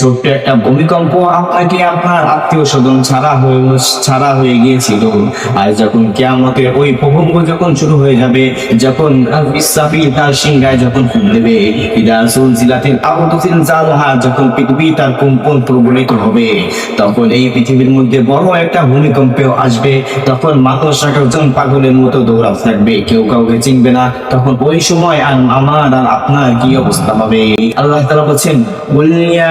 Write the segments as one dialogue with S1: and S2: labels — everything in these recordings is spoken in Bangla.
S1: ছোট্ট একটা ভূমিকম্প আপনাকে, আপনার আত্মীয় স্বজন ছাড়া হয়ে ছাড়া হয়ে গিয়েছিল। আর যখন কেয়ামতের ওই যখন শুরু হয়ে যাবে, যখন তার সিংহায় যখন দেবে ইদাসুল জিলাতের জালহা যখন পৃথিবী তার কম্পন প্রবলিত হবে, তখন এই পৃথিবীর মধ্যে বড় একটা ভূমিকম্পেও আসবে। তখন মানুষ জন পাগলের মতো দৌড়া থাকবে, কেউ কাউকে চিনবে না। তখন ওই সময় আমার আর আপনার কি অবস্থা হবে? আল্লাহ তারা বলছেন বলিয়া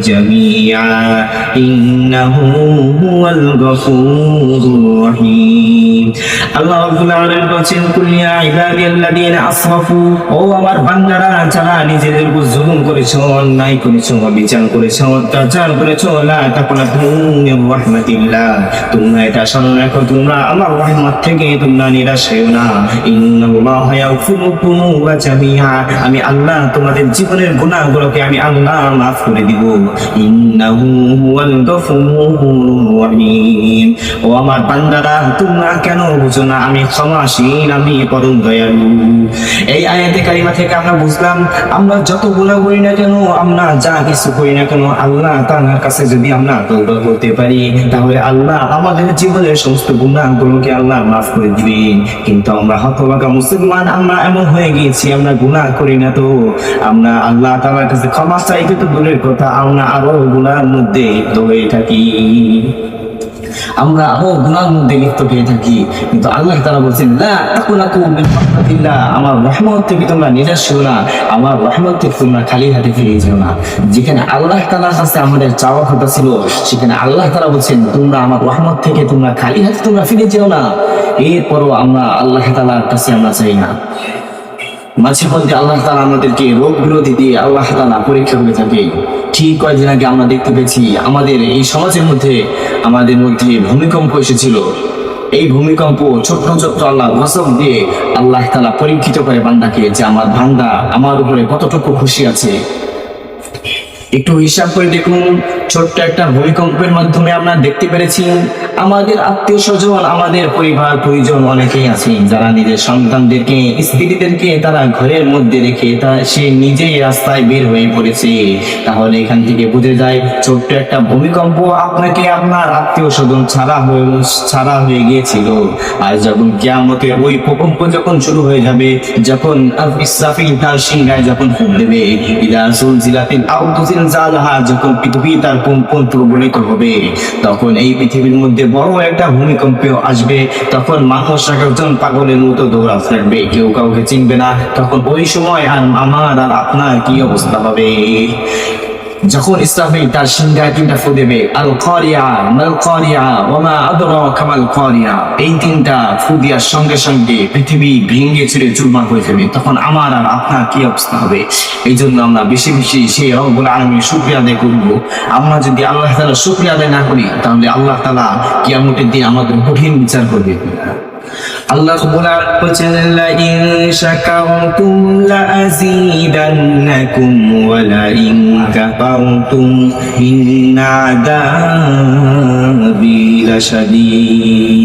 S1: جميعا إنه هو الغفور الرحيم আল্লাহ রাব্বুল আলামিন বলেন কুল ইয়া ইবাদিয়াল্লাযীনা আসরাফু ও আমার বান্দারা যারা নিজেদের উপর জুলুম করেছো অন্যায় করেছো বিচার করেছো অত্যাচার করেছো লা তাকুনাতু মির রাহমাতিল্লাহ তোমরা এটা স্মরণ রাখো তোমরা আমার রহমত থেকে তোমরা নিরাশ হও না ইন্নাল্লাহ ইয়াগফিরু যুনুবা জামিআ আমি আল্লাহ তোমাদের জীবনের গুনাহগুলোকে আমি আল্লাহ মাফ করে দিব এই আয়াতে কারিমা থেকে আমরা বুঝলাম, আমরা যত গুণা করি না কেন, আমরা যা কিছু করি না কেন, আল্লাহ কাছে যদি আমরা করতে পারি, তাহলে আল্লাহ আমাদের জীবনের সমস্ত আল্লাহ মাফ করে দিবেন। কিন্তু আমরা মুসলমান, আমরা এমন হয়ে গিয়েছি, আমরা গুনাহ করি না তো। আমরা আল্লাহ তাআলার কাছে ক্ষমা চাইতে তো দূরের কথা আমরা আরও গুনার মধ্যে লিপ্ত থাকি। আমরা আরও গুনার মধ্যে লিপ্ত হয়ে থাকি। কিন্তু আল্লাহ তাআলা বলছেন তাকুনাতু মিন আমার রহমত থেকে তোমরা নিরাশ হও না। আমার রহমত থেকে তোমরা খালি হাতে ফিরে যেও না। যেখানে আল্লাহ তাআলার কাছে আমাদের চাওয়া কথা ছিল, সেখানে আল্লাহ তাআলা বলছেন, তোমরা আমার রহমত থেকে তোমরা খালি হাতে তোমরা ফিরে যেও না। এরপরও আমরা আল্লাহ তাআলার কাছে আমরা চাই না। মাঝে মধ্যে আল্লাহ তালা আমাদেরকে রোগ বিরোধী দিয়ে আল্লাহ তালা পরীক্ষা করে থাকে। ঠিক কয়েকদিন আগে আমরা দেখতে পেয়েছি, আমাদের এই সমাজের মধ্যে, আমাদের মধ্যে ভূমিকম্প এসেছিল। এই ভূমিকম্প ছোট্ট ছোট্ট আল্লাহ গসব দিয়ে আল্লাহ তালা পরীক্ষিত করে বান্দাকে যে আমার ভান্ডা আমার উপরে কতটুকু খুশি আছে। একটু হিসাব করে দেখুন, ছোট্ট একটা ভূমিকম্পের মাধ্যমে আমরা দেখতে পেরেছি, আমাদের আত্মীয় স্বজন, আমাদের পরিবার পরিজন অনেকেই আছে, যারা নিজের সন্তানদেরকে, স্ত্রীদেরকে তারা ঘরের মধ্যে রেখে তা সে নিজেই রাস্তায় বের হয়ে পড়েছে। তাহলে এখান থেকে বুঝে যায়, ছোট্ট একটা ভূমিকম্প আপনাকে আপনার আত্মীয় স্বজন ছাড়া হয়ে ছাড়া হয়ে গিয়েছিল। আর যখন কিয়ামতের ওই ভূকম্প যখন শুরু হয়ে যাবে, যখন তার সিংহায় যখন ফুল দেবে, ইদা সুলজিলাতিল আউদুসিল জালহা যখন পৃথিবী তার কম্পন প্রবলিত হবে? তখন এই পৃথিবীর মধ্যে বড় একটা ভূমিকম্প আসবে। তখন মানুষ একজন পাগলের মতো দৌড়া থাকবে কেউ কাউকে চিনবে না। তখন ওই সময় আর আমার আর আপনার কি অবস্থা হবে? যখন ইসরাফিল তার সিংহায় তিনটা ফু দেবে, আল কারিয়া মাল কারিয়া ওমা আদরাকা মাল কারিয়া এই তিনটা ফু দেওয়ার সঙ্গে সঙ্গে পৃথিবী ভেঙে ছিঁড়ে চুরমার হয়ে যাবে। তখন আমার আর আপনার কি অবস্থা হবে? এই জন্য আমরা বেশি বেশি সেই রব্বুল আলামিনের শুকরিয়া আদায় করব। আমরা যদি আল্লাহ তালা শুকরিয়া আদায় না করি, তাহলে আল্লাহ তাআলা কিয়ামতের দিন আমাদের কঠিন বিচার করবে। আল্লাহ ইন শাকারতুম লা আযীদান্নাকুম ওয়া লা ইন কাফারতুম ইন্না আযাবি লাশাদীদ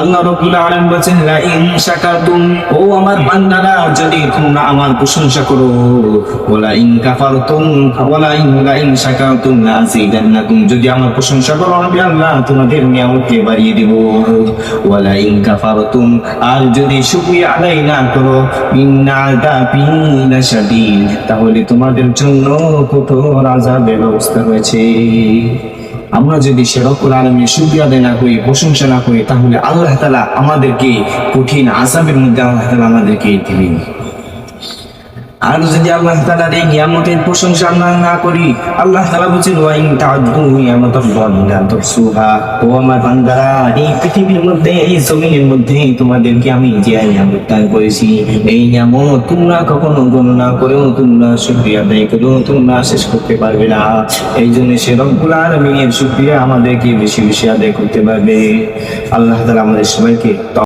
S1: আল্লাহ রাব্বুল আলামিন বলেছেন লা ইন শাকারতুম ও আমার বান্দারা, যদি তোমরা আমার প্রশংসা করো ওয়া লা ইন কাফারতুম ওয়া লা ইন লা ইন শাকারতুম লা আযীদান্নাকুম যদি আমার প্রশংসা করো, আমি আল্লাহ তোমাদের নিয়ামতকে বাড়িয়ে দেব। ওয়া লা ইন কাফারতুম। আর যদি শুকরিয়া আদায় না করো, ইন্না আযাবি লাশাদীদ তাহলে তোমাদের জন্য কঠোর আযাবের ব্যবস্থা রয়েছে। আমরা যদি সেরকম আলমী শুক্রিয়া আদায় না করি, প্রশংসা না করি, তাহলে আল্লাহ তালা আমাদেরকে কঠিন আসামের মধ্যে আল্লাহ তালা আমাদেরকে দিবেন। আর যদি আল্লাহ তালার এই নিয়ামতের প্রশংসা আমরা না করি, আল্লাহ তালা বলছেন, ওয়াইন ও আমার বান্দারা এই পৃথিবীর মধ্যে, এই জমিনের মধ্যে তোমাদেরকে আমি যে নিয়ামত দান করেছি, এই নিয়ামত তোমরা কখনো গণনা করেও তোমরা শুক্রিয়া আদায় করেও তোমরা শেষ করতে পারবে না। এই জন্য সে রব্বুল আলমিনের শুক্রিয়া আমাদেরকে বেশি বেশি আদায় করতে পারবে। আল্লাহ তালা আমাদের সবাইকে